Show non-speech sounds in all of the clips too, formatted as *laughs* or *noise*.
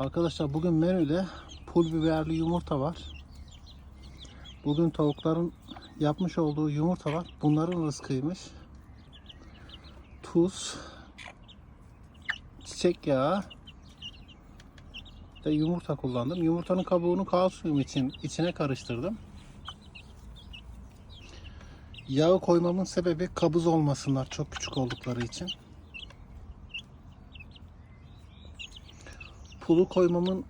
Arkadaşlar bugün menüde pul biberli yumurta var. Bugün tavukların yapmış olduğu yumurta var. Bunların rızkıymış. Tuz, çiçek yağı ve yumurta kullandım. Yumurtanın kabuğunu kalsiyum için içine karıştırdım. Yağı koymamın sebebi kabız olmasınlar çok küçük oldukları için. Pulu koymamın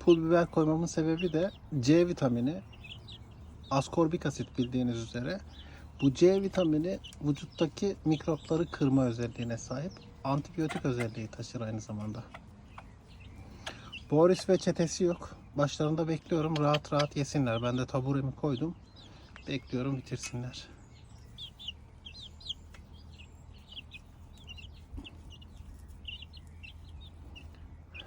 pul biber koymamın sebebi de C vitamini askorbik asit bildiğiniz üzere. Bu C vitamini vücuttaki mikropları kırma özelliğine sahip. Antibiyotik özelliği taşır aynı zamanda. Boris ve çetesi yok. Başlarında bekliyorum. Rahat rahat yesinler. Ben de taburemi koydum. Bekliyorum bitirsinler.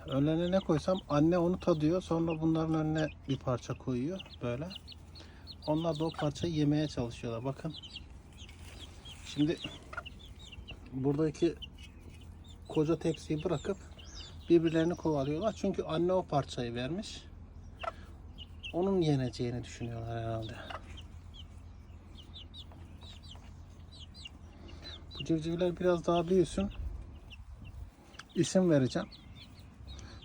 Önlerine ne koysam anne onu tadıyor. Sonra bunların önüne bir parça koyuyor. Böyle. Onlar da o parçayı yemeye çalışıyorlar. Bakın. Şimdi buradaki koca tepsiyi bırakıp birbirlerini kovalıyorlar. Çünkü anne o parçayı vermiş. Onun yeneceğini düşünüyorlar herhalde. Bu civcivler biraz daha büyüsün. İsim vereceğim.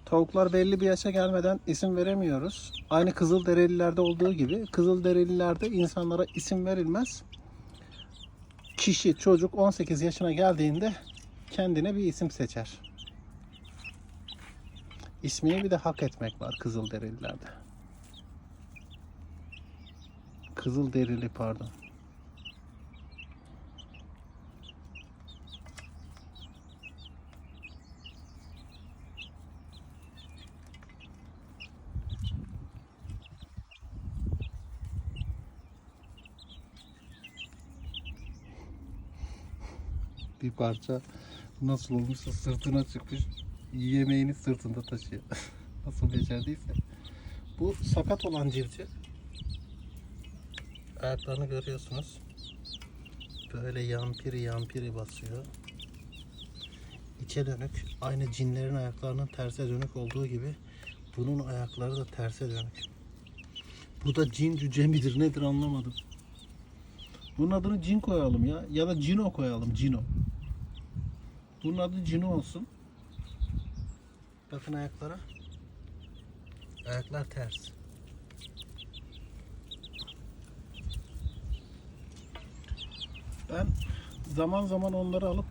Tavuklar belli bir yaşa gelmeden isim veremiyoruz. Aynı Kızılderililerde olduğu gibi Kızılderililerde insanlara isim verilmez. Kişi, çocuk 18 yaşına geldiğinde kendine bir isim seçer. İsmini bir de hak etmek var Kızılderililerde. Kızılderili pardon. Bir parça nasıl olmuşsa sırtına çıkmış yemeğini sırtında taşıyor. *laughs* nasıl becerdiyse. Bu sakat olan civciv. Ayaklarını görüyorsunuz. Böyle yampiri yampiri basıyor. İçe dönük. Aynı cinlerin ayaklarının terse dönük olduğu gibi bunun ayakları da terse dönük. Bu da cin cüce midir nedir anlamadım. Bunun adını cin koyalım ya. Ya da cino koyalım. Cino. Bunun adı cino olsun. Bakın ayaklara. Ayaklar ters. Ben zaman zaman onları alıp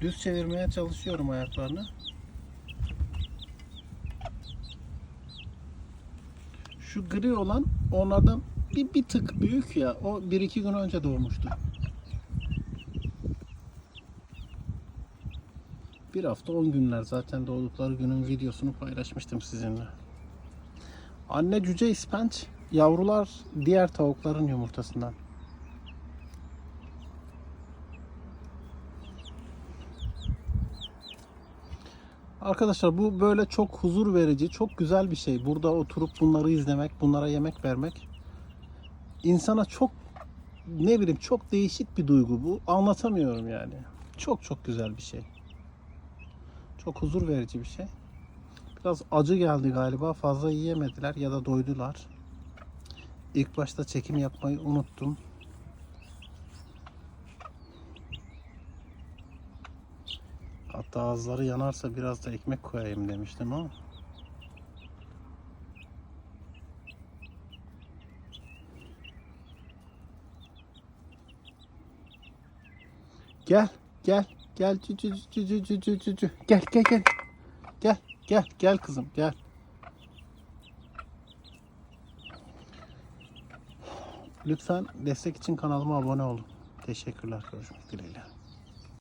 düz çevirmeye çalışıyorum ayaklarını. Şu gri olan onlardan bir, bir tık büyük ya. O bir iki gün önce doğmuştu. Bir hafta 10 günler zaten doğdukları günün videosunu paylaşmıştım sizinle. Anne cüce ispenç, yavrular diğer tavukların yumurtasından. Arkadaşlar bu böyle çok huzur verici, çok güzel bir şey. Burada oturup bunları izlemek, bunlara yemek vermek insana çok ne bileyim çok değişik bir duygu bu. Anlatamıyorum yani. Çok çok güzel bir şey. Çok huzur verici bir şey. Biraz acı geldi galiba. Fazla yiyemediler ya da doydular. İlk başta çekim yapmayı unuttum. Hatta ağızları yanarsa biraz da ekmek koyayım demiştim ama. Gel, gel, gel, cü cü cü cü cü cü cü cü. Gel, gel, gel. Gel, gel, gel kızım, gel. Lütfen destek için kanalıma abone olun. Teşekkürler. Görüşmek dileğiyle.